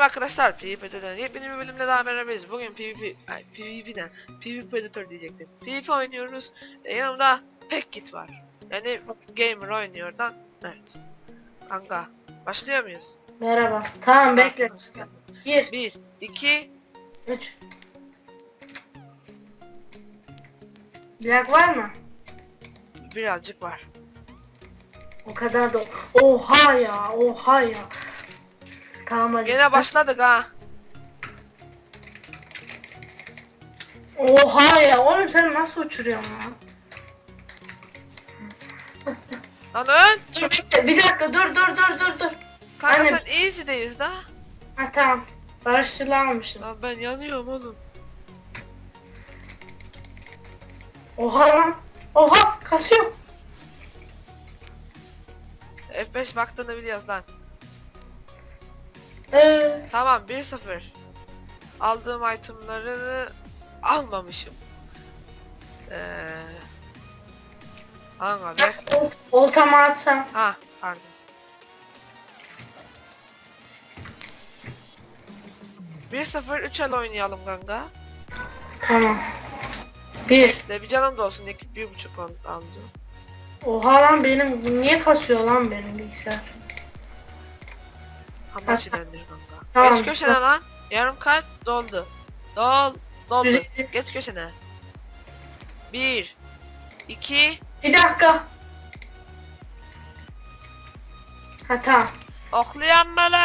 arkadaşlar PvP'den yepyeni bir bölümde daha beraberiz. Bugün PvP, ay PvP'den PvP Predator diyecektim. PvP oynuyoruz. E, yanımda Pekkit var. Yani gamer oynuyordan. Evet. Kanka başlıyor muyuz? Merhaba. Tamam bekle. 1, 1, 2, 3. Bilak var mı? birazcık var. O kadar da. Oha ya, oha ya. Tamam hadi. Gene başladık ha. Oha ya, oğlum sen nasıl uçuruyorsun ya? Lan ön. Dur bekle, bir dakika dur dur dur dur dur. Kanka Aynen. sen easy'deyiz da. Ha tamam. Barışçılı almışım. Lan ben yanıyorum oğlum. Oha lan. Oha kasıyor. F5 baktığını biliyoruz lan. Ee, Tamam 1-0. Aldığım itemları almamışım. Eee... Kanka bekle. ol- oltamı atsam. Ha pardon. Bir sıfır üç el oynayalım kanka. Tamam. Bir. De bir canım da olsun iki bir buçuk on aldı. Oha lan benim niye kasıyor lan benim bilgisayar? Dendir kanka. Tamam. Geç köşene lan. Yarım kalp doldu. Dol. Doldu. Geç köşene. Bir. iki. Bir dakika. Ha tamam. Oklayan böyle.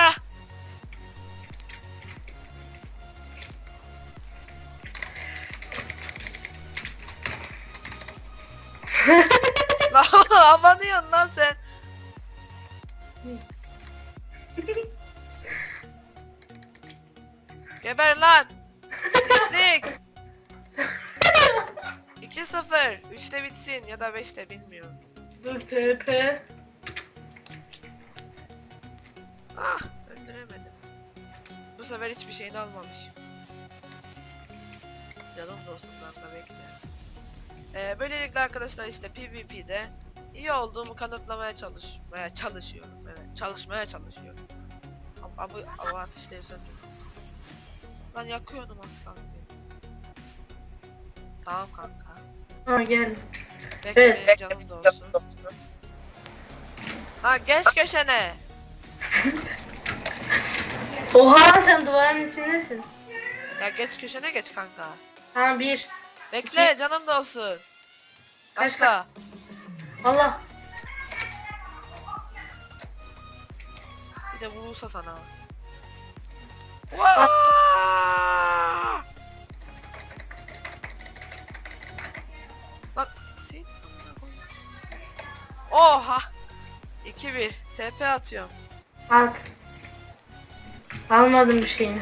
Lan abanıyorsun lan sen. Geber lan. Pislik. 2-0. 3'te bitsin ya da 5'te bilmiyorum. Dur TP. Ah öldüremedim. Bu sefer hiçbir şeyini almamış. Canım dostum kanka bekle. Ee, böylelikle arkadaşlar işte PvP'de iyi olduğumu kanıtlamaya çalışmaya çalışıyorum. Evet çalışmaya çalışıyorum. Abi abi ateşleri söndür. Lan yakıyordum az kaldı. Tamam kanka. Ha gel. Bekle Evet. canım da olsun. Ha geç köşene. Oha sen duvarın içindesin. Ya geç köşene geç kanka. Ha bir. Bekle canım da olsun. Başla. Allah. Bir de vurulsa sana. Vaa! Lan siksin. Oha. 2-1. TP atıyorum. Al. Almadım bir şeyini.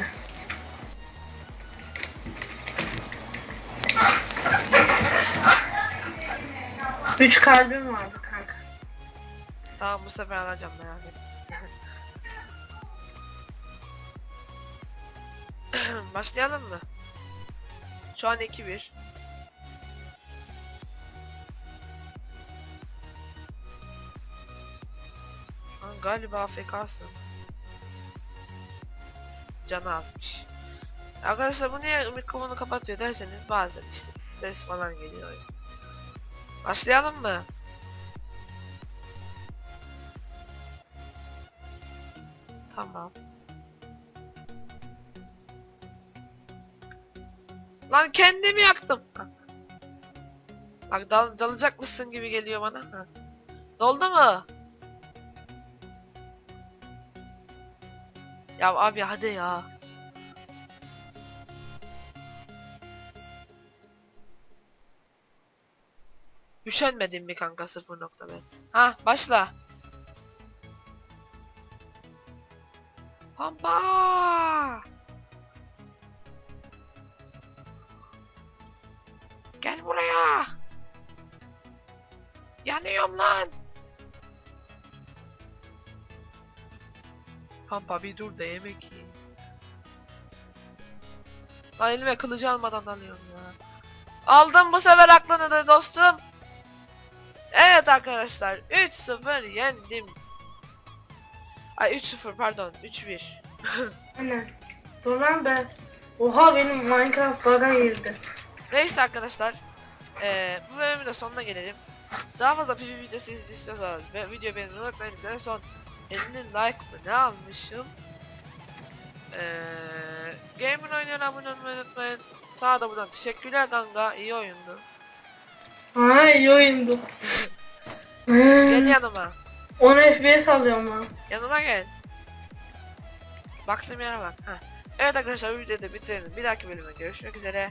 Üç kalbim vardı kanka. Tamam bu sefer alacağım merak etme. Başlayalım mı? Şu an 2-1. Lan galiba AFK'sın. Canı azmış. Arkadaşlar bu niye mikrofonu kapatıyor derseniz bazen işte ses falan geliyor. Başlayalım mı? Tamam. Lan kendimi yaktım. Ha. Bak dal dalacak mısın gibi geliyor bana. Doldu mu? Ya abi hadi ya. Üşenmedin mi kanka 0.5? Ha başla. Pampa! Gel buraya. Yanıyorum lan. Pampa bir dur da yemek yiyeyim. Lan elime kılıcı almadan alıyorum ya. Aldım bu sefer aklını dostum. Evet arkadaşlar 3-0 yendim. Ay 3-0 pardon 3-1. Aynen. Dur lan be. Oha benim Minecraft bug'a girdi. Neyse arkadaşlar. eee, bu bölümün de sonuna gelelim. Daha fazla PvP videosu istiyorsanız ve video beğenmeyi unutmayın. En son 50 like mı ne almışım? Eee Gamer oynayan abone olmayı unutmayın. Sana da buradan teşekkürler kanka. iyi oyundu. Ha iyi oyundu. Gel yanıma. 10 FPS alıyorum lan. Yanıma gel. Baktığım yere bak. Heh. Evet arkadaşlar bu videoyu da bitirelim. Bir dahaki bölümde görüşmek üzere.